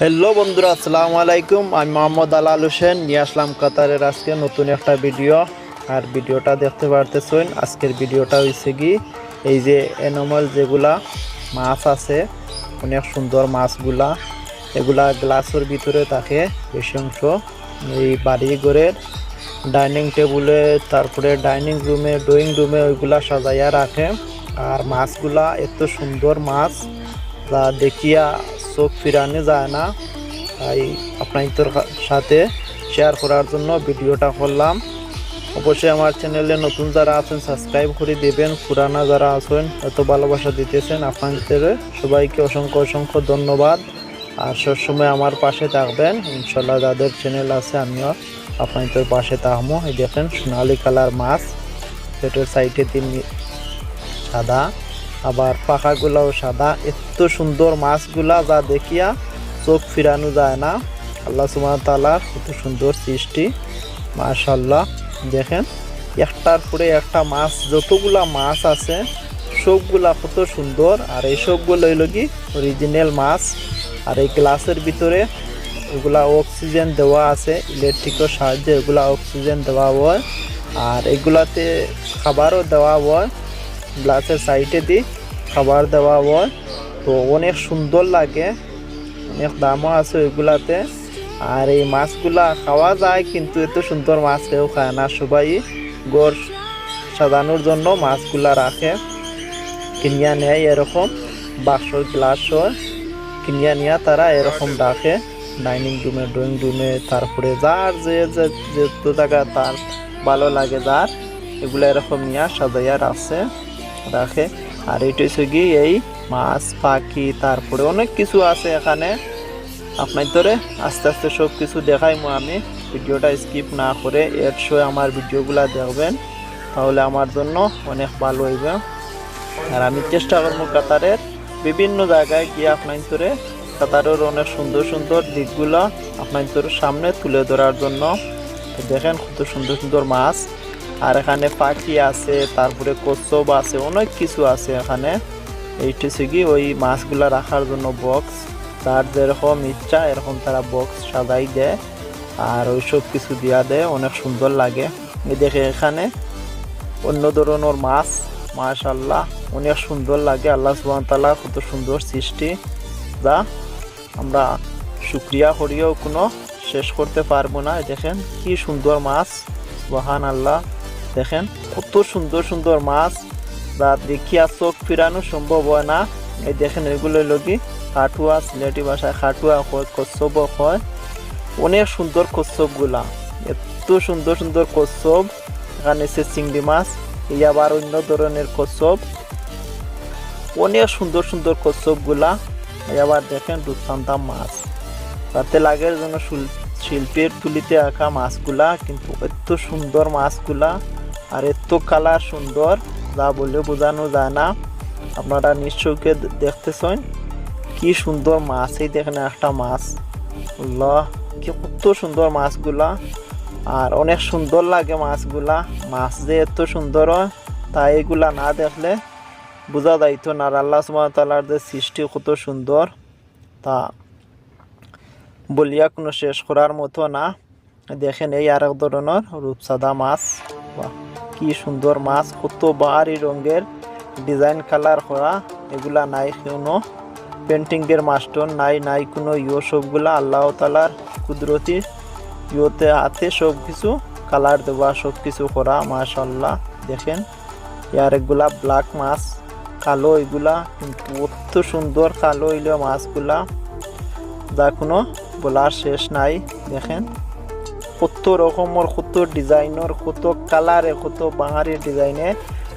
Hello বন্ধুরা, আসসালামু আলাইকুম। আমি মোহাম্মদ আলাল হোসেন। নিয়ে আসলাম কাতারের আজকে নতুন একটা ভিডিও। আর ভিডিওটা দেখতে পারতেছেন, আজকের ভিডিওটা হয়েছে কি, এই যে এনমল যেগুলা মাছ আছে, অনেক সুন্দর মাছগুলা, এগুলা গ্লাসের ভিতরে থাকে, বেশি অংশ। এই বাড়ি ঘরের ডাইনিং টেবিলে তারপরে ডাইনিং রুমে ড্রয়িং রুমে ওইগুলা সাজাইয়া রাখে। আর মাছগুলা এত সুন্দর মাছ দেখিয়া চোখ ফিরানো যায় না। তাই আপনাদের সাথে শেয়ার করার জন্য ভিডিওটা করলাম। অবশ্যই আমার চ্যানেলে নতুন যারা আছেন সাবস্ক্রাইব করে দেবেন। পুরানা যারা আছেন, এত ভালোবাসা দিতেছেন, আপনাদের সবাইকে অসংখ্য অসংখ্য ধন্যবাদ। আর সবসময় আমার পাশে থাকবেন। ইনশাল্লাহ যাদের চ্যানেল আছে, আমিও আপনাদের পাশে থাকব। এই দেখেন সোনালি কালার মাছ। পেটের সাইডে তিন সাদা। আবার পাখাগুলাও সাদা। এত সুন্দর মাছগুলা যা দেখিয়া চোখ ফিরানো যায় না। আল্লাহ সুমার তালার কত সুন্দর সৃষ্টি। মাশাল্লাহ দেখেন, একটার পরে একটা মাছ, যতগুলা মাছ আছে, সবগুলা কত সুন্দর। আর এই সবগুলো হইল কি অরিজিনাল মাছ। আর এই গ্লাসের ভিতরে এগুলা অক্সিজেন দেওয়া আছে ইলেকট্রিকের সাহায্যে এগুলা অক্সিজেন দেওয়া হয়। আর এগুলাতে খাবারও দেওয়া হয়। গ্লাসের সাইডে দিয়ে খাবার দেওয়া হয়। তো অনেক সুন্দর লাগে, অনেক দামও আছে ওইগুলাতে। আর এই মাছগুলা খাওয়া যায়, কিন্তু এত সুন্দর মাছ কেউ খায় না। সবাই গড় সাজানোর জন্য মাছগুলা রাখে, কিনিয়া নেয় এরকম বাক্স গ্লাস কিনিয়া নিয়ে তারা এরকম রাখে। ডাইনিং রুমে, ড্রয়িং রুমে, তারপরে যার যে যে- যেহেতু জায়গা তার ভালো লাগে যার, এগুলো এরকম নিয়ে সাজাইয়া রাখছে রাখে। আর এটা হচ্ছে কি এই মাছ, পাখি, তারপরে অনেক কিছু আছে এখানে। আপনার ধরে আস্তে আস্তে সব কিছু দেখাইমো আমি। ভিডিওটা স্কিপ না করে এর শো আমার ভিডিওগুলো দেখবেন, তাহলে আমার জন্য অনেক ভালো হইবে। আর আমি চেষ্টা করব কাতারের বিভিন্ন জায়গায় গিয়ে আপনার ধরে কাতারের অনেক সুন্দর সুন্দর দিকগুলো আপনার তোর সামনে তুলে ধরার জন্য। দেখেন কত সুন্দর সুন্দর মাছ। আর এখানে পাখি আছে, তারপরে কচ্ছপ আছে, অনেক কিছু আছে এখানে। এইটা কি, ওই মাছগুলা রাখার জন্য বক্স তার যেরকম ইচ্ছা, এরকম তারা বক্স সাজাই দেয় আর ওই সব কিছু দিয়া দেয়, অনেক সুন্দর লাগে। দেখে এখানে অন্য ধরনের মাছ মাশাল্লাহ অনেক সুন্দর লাগে। আল্লাহ সুবান তালা কত সুন্দর সৃষ্টি। যা আমরা শুক্রিয়া করিও কোনো, শেষ করতে পারব না। দেখেন, কি সুন্দর মাছ। বাহান আল্লাহ দেখেন, কত সুন্দর সুন্দর মাছ। যা দেখিয়া চোখ ফিরানো সম্ভব হয় না। এই দেখেন এগুলো লগি খাটুয়া, সিলেটি ভাষায় খাটুয়া হয় কচ্ছপ হয়। অনেক সুন্দর কচ্ছপগুলা। এত সুন্দর সুন্দর কচ্ছপ। এখানে সে চিংড়ি মাছ, এই আবার অন্য ধরনের কচ্ছপ। অনেক সুন্দর সুন্দর কচ্ছপগুলা। এই আবার দেখেন রূপসান্তা মাছ। তাতে লাগের জন্য শিল্পের তুলিতে আঁকা মাছগুলা, কিন্তু এত সুন্দর মাছগুলা। আর এত কালার সুন্দর, যা বলে বোঝানো যায় না। আপনারা নিশ্চয়কে দেখতেছেন। কি সুন্দর মাছ, এই দেখেন একটা মাছ। আল্লাহ, কি কত সুন্দর মাছগুলা। আর অনেক সুন্দর লাগে মাছগুলা। মাছ যে এত সুন্দর হয়, তা এগুলা না দেখলে বোঝা যাইত না। আর আল্লাহ সুমতালার যে সৃষ্টি কত সুন্দর, তা বলিয়া কোনো শেষ করার মতো না। দেখেন এই আর এক ধরনের রূপসাদা মাছ। বাহ। কি সুন্দর মাছ, কত বাহারি রঙের ডিজাইন কালার করা, এগুলা নাই কোনো পেন্টিংয়ের মাস্টার, নাই নাই কোনো ইয়ো, সবগুলা আল্লাহ তালার কুদরতি ইয়োতে হাতে সব কিছু কালার দেওয়া সব কিছু করা মাশাল্লাহ দেখেন। ইয়ার এগুলা ব্ল্যাক মাছ, কালো এগুলা, কিন্তু অত সুন্দর কালো হইল মাছগুলা, যা কোনো বলার শেষ নাই, দেখেন। কত রকমের কত ডিজাইনের কত কালারে কত বাঙালি ডিজাইনের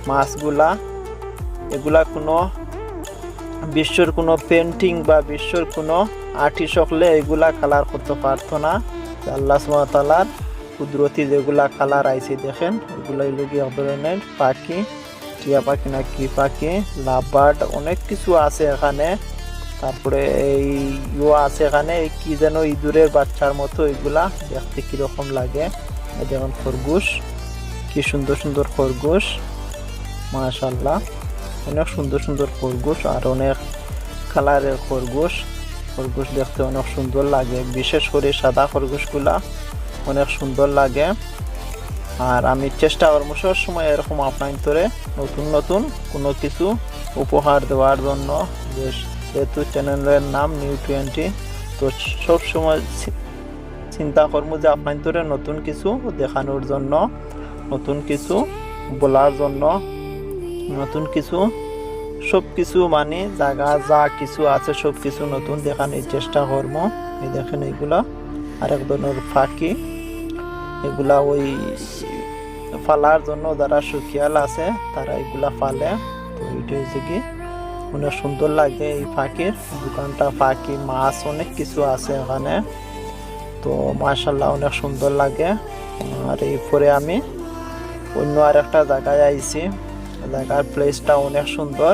মাছগুলা, এগুলা কোনো বিশ্বর কোনো পেন্টিং বা বিশ্বর কোনো আর্টিস্ট হলে এগুলা কালার করতে পারতো না আল্লাহ সুমতালার কুদরতি যেগুলা কালার আইছে দেখেন এগুলো হইল কি ধরনের পাখি, টিয়া পাখি না কি পাখি লাভবার্ড অনেক কিছু আছে এখানে। তারপরে এই ইও আছে এখানে কি যেন ইঁদুরের বাচ্চার মতো এগুলা দেখতে কীরকম লাগে। যেমন খরগোশ, কি সুন্দর সুন্দর খরগোশ মাশাল্লাহ অনেক সুন্দর সুন্দর খরগোশ আর অনেক কালারের খরগোশ। খরগোশ দেখতে অনেক সুন্দর লাগে, বিশেষ করে সাদা খরগোশগুলা অনেক সুন্দর লাগে। আর আমি চেষ্টা করব সব সময় এরকম আপনার নতুন নতুন কোনো কিছু উপহার দেওয়ার জন্য। যে- যেহেতু চ্যানেলের নাম নিউ টোয়েন্টি তো সব সময় চিন্তা করব যে আপনার নতুন কিছু দেখানোর জন্য, নতুন কিছু বলার জন্য, নতুন কিছু সব কিছু মানে জায়গা যা কিছু আছে সব কিছু নতুন দেখানোর চেষ্টা করব। এই দেখেন এইগুলা আরেক ধরনের ফাঁকি। এগুলা ওই ফালার জন্য যারা সুখিয়াল আছে, তারা এগুলা ফালে। তো এটা হচ্ছে কি? অনেক সুন্দর লাগে এই ফাঁকির। দোকানটা ফাঁকি, মাছ অনেক কিছু আছে ওখানে তো মাশাল্লাহ অনেক সুন্দর লাগে। আর এরপরে আমি অন্য আর একটা জায়গায় আইছি। জায়গার প্লেসটা অনেক সুন্দর।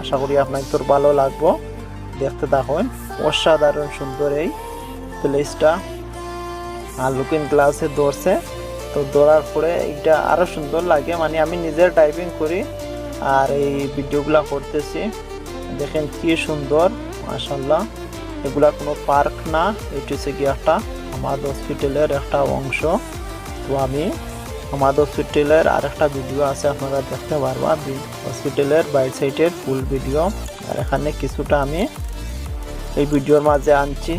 আশা করি আপনার তোর ভালো লাগবো। দেখতে থাকুন। অসাধারণ সুন্দর এই প্লেসটা আর লুকিং গ্লাসে ধরছে। তো ধরার পরে এটা আরও সুন্দর লাগে। মানে আমি নিজের টাইপিং করি। আর এই ভিডিওগুলা করতেছি। দেখেন কি সুন্দর মাশাল্লাহ এগুলা কোনো পার্ক না এটি হচ্ছে কি একটা আমার হসপিটালের একটা অংশ। তো আমি আমার হসপিটালের আর একটা ভিডিও আছে, আপনারা দেখতে পারবা। হসপিটালের বাইট সাইডের ফুল ভিডিও। আর এখানে কিছুটা আমি এই ভিডিওর মাঝে আনছি।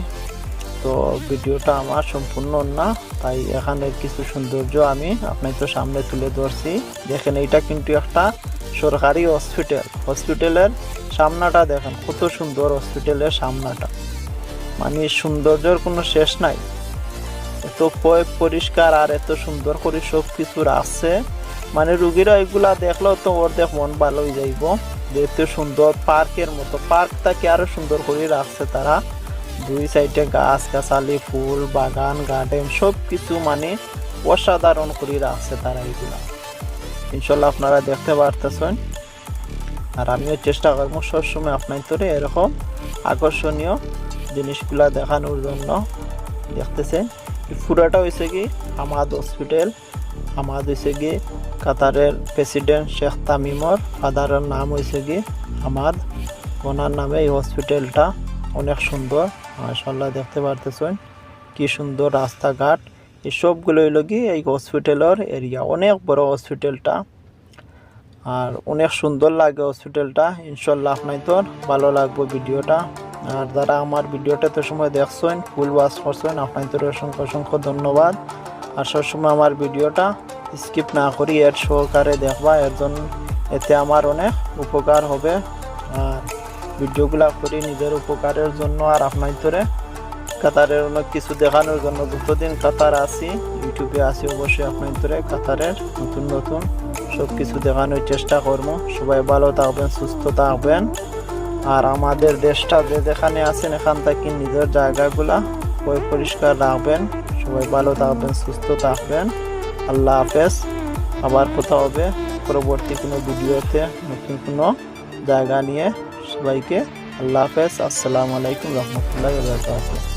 তো ভিডিওটা আমার সম্পূর্ণ না, তাই এখানে কিছু সৌন্দর্য আমি আপনার তো সামনে তুলে ধরছি। দেখেন এইটা কিন্তু একটা সরকারি হসপিটাল হসপিটালের সামনাটা দেখেন, কত সুন্দর হসপিটালের সামনাটা। মানে সৌন্দর্যের কোনো শেষ নাই। এত পরিষ্কার আর এত সুন্দর করে সব কিছু রাখছে মানে রুগীরা এগুলা দেখলেও তো ওর দেখ মন ভালো হয়ে যাইব। এত সুন্দর পার্কের মতো পার্কটাকে আরও সুন্দর করে রাখছে তারা? দুই সাইডে গাছ গাছালি ফুল, বাগান গার্ডেন সব কিছু মানে অসাধারণ করে রাখছে তারা এগুলা। ইনশাল্লাহ আপনারা দেখতে পারতেছেন। আর আমিও চেষ্টা করব সবসময় আপনার এরকম আকর্ষণীয় জিনিসগুলা দেখানোর জন্য। দেখতেছেন পুরাটা হয়েছে কি আমাদ হসপিটাল। আমাদ হয়েছে কি কাতারের প্রেসিডেন্ট শেখ তামিমর ফাদারের নাম হয়েছে কি আমাদ। ওনার নামে এই হসপিটালটা অনেক সুন্দর মাশাল্লাহ দেখতে পারতেছেন। কি সুন্দর রাস্তাঘাট এই সবগুলো হইল কি এই হসপিটালের এরিয়া অনেক বড় হসপিটালটা আর অনেক সুন্দর লাগে হসপিটালটা ইনশাল্লাহ আপনার তো ভালো লাগবে ভিডিওটা। আর যারা আমার ভিডিওটা তো সময় দেখছেন ফুল ওয়াচ করছেন আপনার তো অসংখ্য অসংখ্য ধন্যবাদ। আর সবসময় আমার ভিডিওটা স্কিপ না করি, এর সহকারে দেখবা। এর জন্য এতে আমার অনেক উপকার হবে। আর ভিডিওগুলা করি নিজের উপকারের জন্য। আর আপনার কাতারের অনেক কিছু দেখানোর জন্য যতদিন কাতার আসি ইউটিউবে আসি অবশ্যই আপনার তোরে কাতারের নতুন নতুন সব কিছু দেখানোর চেষ্টা করব। সবাই ভালো থাকবেন, সুস্থ থাকবেন। আর আমাদের দেশটা যে যেখানে আছেন, এখান থেকে নিজের জায়গাগুলা পয় পরিষ্কার রাখবেন। সবাই ভালো থাকবেন, সুস্থ থাকবেন। আল্লাহ হাফেজ। আবার কোথাও হবে পরবর্তী কোনো ভিডিওতে নতুন কোনো জায়গা নিয়ে। সবাইকে আল্লাহ হাফেজ। আসসালামু আলাইকুম রহমতুল্লাহ